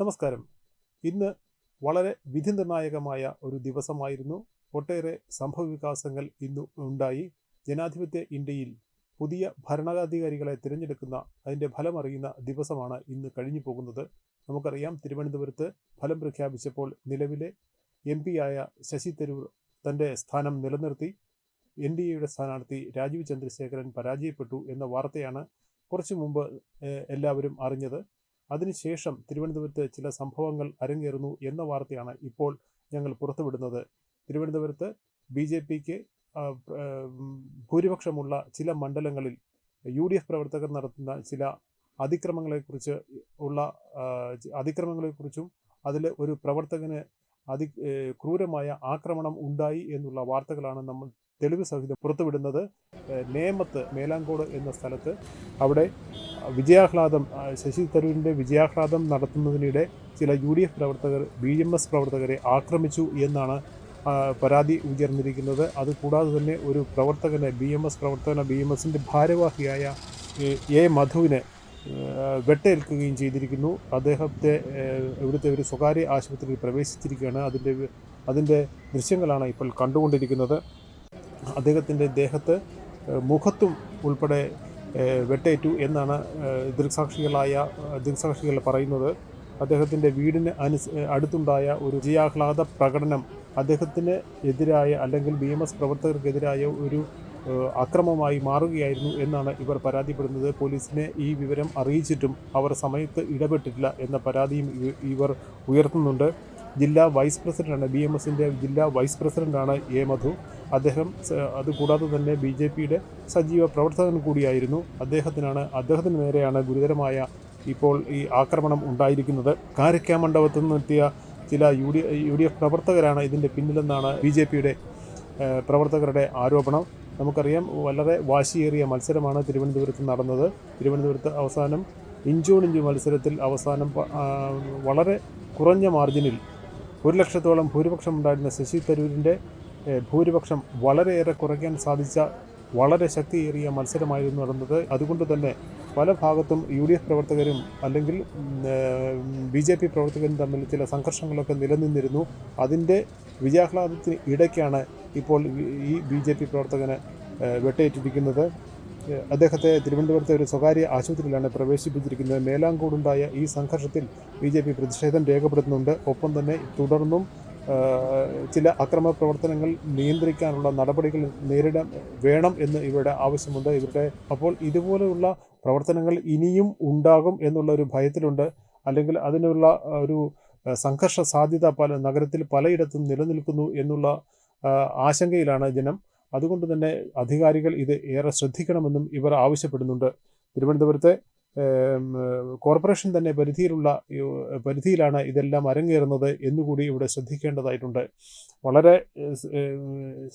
നമസ്കാരം. ഇന്ന് വളരെ വിധി നിർണായകമായ ഒരു ദിവസമായിരുന്നു. ഒട്ടേറെ സംഭവവികാസങ്ങൾ ഇന്ന് ഉണ്ടായി. ജനാധിപത്യ ഇന്ത്യയിൽ പുതിയ ഭരണാധികാരികളെ തിരഞ്ഞെടുക്കുന്ന അതിന്റെ ഫലമറിയുന്ന ദിവസമാണ് ഇന്ന് കഴിഞ്ഞു പോകുന്നത്. നമുക്കറിയാം തിരുവനന്തപുരത്ത് ഫലം പ്രഖ്യാപിച്ചപ്പോൾ നിലവിലെ എം ആയ ശശി തരൂർ തന്റെ സ്ഥാനം നിലനിർത്തി. എൻ ഡി എയുടെ സ്ഥാനാർത്ഥി രാജീവ് ചന്ദ്രശേഖരൻ പരാജയപ്പെട്ടു എന്ന വാർത്തയാണ് കുറച്ചു മുമ്പ് എല്ലാവരും അറിഞ്ഞത്. അതിനുശേഷം തിരുവനന്തപുരത്ത് ചില സംഭവങ്ങൾ അരങ്ങേറുന്നു എന്ന വാർത്തയാണ് ഇപ്പോൾ ഞങ്ങൾ പുറത്തുവിടുന്നത്. തിരുവനന്തപുരത്ത് ബി ജെ പിക്ക് ഭൂരിപക്ഷമുള്ള ചില മണ്ഡലങ്ങളിൽ യു ഡി എഫ് പ്രവർത്തകർ നടത്തുന്ന ചില അതിക്രമങ്ങളെക്കുറിച്ച് ഉള്ള അതിക്രമങ്ങളെക്കുറിച്ചും അതിൽ ഒരു പ്രവർത്തകന് അതി ക്രൂരമായ ആക്രമണം ഉണ്ടായി എന്നുള്ള വാർത്തകളാണ് നമ്മൾ തെളിവ് സഹിതം പുറത്തുവിടുന്നത്. നേമത്ത് മേലാങ്കോട് എന്ന സ്ഥലത്ത് അവിടെ വിജയാഹ്ലാദം ശശി തരൂരിന്റെ വിജയാഹ്ലാദം നടത്തുന്നതിനിടെ ചില യു ഡി എഫ് പ്രവർത്തകർ ബി എം എസ് പ്രവർത്തകരെ ആക്രമിച്ചു എന്നാണ് പരാതി ഉയർന്നിരിക്കുന്നത്. അതുകൂടാതെ തന്നെ ഒരു പ്രവർത്തകനെ ബി എം എസ് പ്രവർത്തകന ബി എം എസിന്റെ ഭാരവാഹിയായ എ മധുവിനെ വെട്ടേൽക്കുകയും ചെയ്തിരിക്കുന്നു. അദ്ദേഹത്തെ ഇവിടുത്തെ ഒരു സ്വകാര്യ ആശുപത്രിയിൽ പ്രവേശിച്ചിരിക്കുകയാണ്. അതിന്റെ അതിന്റെ ദൃശ്യങ്ങളാണ് ഇപ്പോൾ കണ്ടുകൊണ്ടിരിക്കുന്നത്. അദ്ദേഹത്തിന്റെ ദേഹത്ത് മുഖത്തും ഉൾപ്പെടെ വെട്ടേറ്റു എന്നാണ് ദൃക്സാക്ഷികളായ ദൃക്സാക്ഷികൾ പറയുന്നത്. അദ്ദേഹത്തിന്റെ വീടിന് അനുസ് അടുത്തുണ്ടായ ഒരു ജിയാഹ്ലാദ പ്രകടനം അദ്ദേഹത്തിന് എതിരായ അല്ലെങ്കിൽ ബി എം എസ് പ്രവർത്തകർക്കെതിരായ ഒരു അക്രമമായി മാറുകയായിരുന്നു എന്നാണ് ഇവർ പരാതിപ്പെടുന്നത്. പോലീസിനെ ഈ വിവരം അറിയിച്ചിട്ടും അവർ സമയത്ത് ഇടപെട്ടിട്ടില്ല എന്ന പരാതിയും ഇവർ ഉയർത്തുന്നുണ്ട്. ജില്ലാ വൈസ് പ്രസിഡന്റാണ് ബി എം എസിന്റെ ജില്ലാ വൈസ് പ്രസിഡന്റാണ് എ മധു. അദ്ദേഹം അതുകൂടാതെ തന്നെ ബി ജെ പിയുടെ സജീവ പ്രവർത്തകൻ കൂടിയായിരുന്നു അദ്ദേഹത്തിനാണ് അദ്ദേഹത്തിന് നേരെയാണ് ഗുരുതരമായ ഇപ്പോൾ ഈ ആക്രമണം ഉണ്ടായിരിക്കുന്നത്. കാരക്ക മണ്ഡപത്തിൽ നിന്നെത്തിയ ചില U D U D F പ്രവർത്തകരാണ് ഇതിന്റെ പിന്നിലെന്നാണ് ബി ജെ പിയുടെ പ്രവർത്തകരുടെ ആരോപണം. നമുക്കറിയാം വളരെ വാശിയേറിയ മത്സരമാണ് തിരുവനന്തപുരത്ത് നടന്നത്. തിരുവനന്തപുരത്ത് അവസാനം ഇഞ്ചോടിഞ്ച് മത്സരത്തിൽ അവസാനം വളരെ കുറഞ്ഞ മാർജിനിൽ ഒരു ലക്ഷത്തോളം ഭൂരിപക്ഷം ഉണ്ടായിരുന്ന ശശി തരൂരിന്റെ ഭൂരിപക്ഷം വളരെയേറെ കുറയ്ക്കാൻ സാധിച്ച വളരെ ശക്തിയേറിയ മത്സരമായിരുന്നു നടന്നത്. അതുകൊണ്ട് തന്നെ പല ഭാഗത്തും യു ഡി എഫ് പ്രവർത്തകരും അല്ലെങ്കിൽ ബി ജെ പി പ്രവർത്തകരും തമ്മിൽ ചില സംഘർഷങ്ങളൊക്കെ നിലനിന്നിരുന്നു. അതിന്റെ വിജയാഹ്ലാദത്തിന് ഇടയ്ക്കാണ് ഇപ്പോൾ ഈ ബി ജെ പി പ്രവർത്തകന് വെട്ടേറ്റിരിക്കുന്നത്. അദ്ദേഹത്തെ തിരുവനന്തപുരത്തെ ഒരു സ്വകാര്യ ആശുപത്രിയിലാണ് പ്രവേശിപ്പിച്ചിരിക്കുന്നത്. മേലാങ്കോടുണ്ടായ ഈ സംഘർഷത്തിൽ ബി ജെ പി പ്രതിഷേധം രേഖപ്പെടുത്തുന്നുണ്ട്. ഒപ്പം തന്നെ തുടർന്നും ചില അക്രമ പ്രവർത്തനങ്ങൾ നിയന്ത്രിക്കാനുള്ള നടപടികൾ നേരിടാൻ വേണം എന്ന് ഇവരുടെ ആവശ്യമുണ്ട്. ഇവരുടെ അപ്പോൾ ഇതുപോലെയുള്ള പ്രവർത്തനങ്ങൾ ഇനിയും ഉണ്ടാകും എന്നുള്ള ഒരു ഭയത്തിലുണ്ട്. അല്ലെങ്കിൽ അതിനുള്ള ഒരു സംഘർഷ സാധ്യത പല നഗരത്തിൽ പലയിടത്തും നിലനിൽക്കുന്നു എന്നുള്ള ആശങ്കയിലാണ് ജനം. അതുകൊണ്ട് തന്നെ അധികാരികൾ ഇത് ഏറെ ശ്രദ്ധിക്കണമെന്നും ഇവർ ആവശ്യപ്പെടുന്നുണ്ട്. തിരുവനന്തപുരത്തെ കോർപ്പറേഷൻ തന്നെ പരിധിയിലുള്ള പരിധിയിലാണ് ഇതെല്ലാം അരങ്ങേറുന്നത് എന്നുകൂടി ഇവിടെ ശ്രദ്ധിക്കേണ്ടതായിട്ടുണ്ട്. വളരെ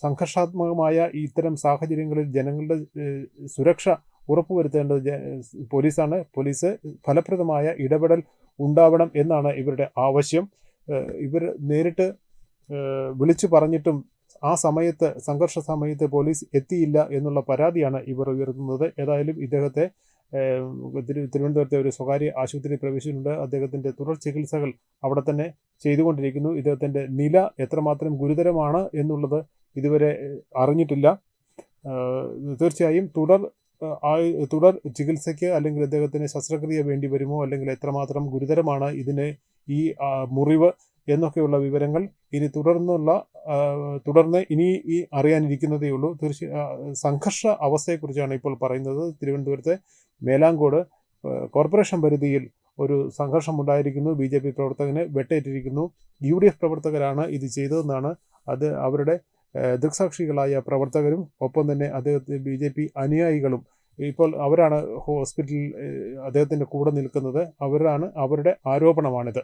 സംഘർഷാത്മകമായ ഇത്തരം സാഹചര്യങ്ങളിൽ ജനങ്ങളുടെ സുരക്ഷ ഉറപ്പുവരുത്തേണ്ടത് പോലീസാണ്. പോലീസ് ഫലപ്രദമായ ഇടപെടൽ ഉണ്ടാവണം എന്നാണ് ഇവരുടെ ആവശ്യം. ഇവർ നേരിട്ട് വിളിച്ചു പറഞ്ഞിട്ടും ആ സമയത്ത് സംഘർഷ സമയത്ത് പോലീസ് എത്തിയില്ല എന്നുള്ള പരാതിയാണ് ഇവർ ഉയർത്തുന്നത്. ഏതായാലും ഇദ്ദേഹത്തെ തിരുവനന്തപുരത്തെ ഒരു സ്വകാര്യ ആശുപത്രിയിൽ പ്രവേശിച്ചിട്ടുണ്ട്. അദ്ദേഹത്തിന്റെ തുടർ ചികിത്സകൾ അവിടെ തന്നെ ചെയ്തുകൊണ്ടിരിക്കുന്നു. ഇദ്ദേഹത്തിന്റെ നില എത്രമാത്രം ഗുരുതരമാണ് എന്നുള്ളത് ഇതുവരെ അറിഞ്ഞിട്ടില്ല. തീർച്ചയായും തുടർ തുടർ ചികിത്സയ്ക്ക് അല്ലെങ്കിൽ അദ്ദേഹത്തിന് ശസ്ത്രക്രിയ വേണ്ടി വരുമോ അല്ലെങ്കിൽ എത്രമാത്രം ഗുരുതരമാണ് ഇതിന് ഈ മുറിവ് എന്നൊക്കെയുള്ള വിവരങ്ങൾ ഇനി തുടർന്നുള്ള തുടർന്ന് ഇനി ഈ അറിയാനിരിക്കുന്നതേ ഉള്ളൂ. തീർച്ച സംഘർഷ അവസ്ഥയെക്കുറിച്ചാണ് ഇപ്പോൾ പറയുന്നത്. തിരുവനന്തപുരത്തെ മേലാങ്കോട് കോർപ്പറേഷൻ പരിധിയിൽ ഒരു സംഘർഷമുണ്ടായിരിക്കുന്നു. ബി ജെ പി പ്രവർത്തകന് വെട്ടേറ്റിരിക്കുന്നു. യു ഡി എഫ് പ്രവർത്തകരാണ് ഇത് ചെയ്തതെന്നാണ് അത് അവരുടെ ദൃക്സാക്ഷികളായ പ്രവർത്തകരും ഒപ്പം തന്നെ അദ്ദേഹത്തെ ബി ജെ പി അനുയായികളും ഇപ്പോൾ അവരാണ് ഹോസ്പിറ്റലിൽ അദ്ദേഹത്തിന്റെ കൂടെ നിൽക്കുന്നത്. അവരാണ് അവരുടെ ആരോപണമാണിത്.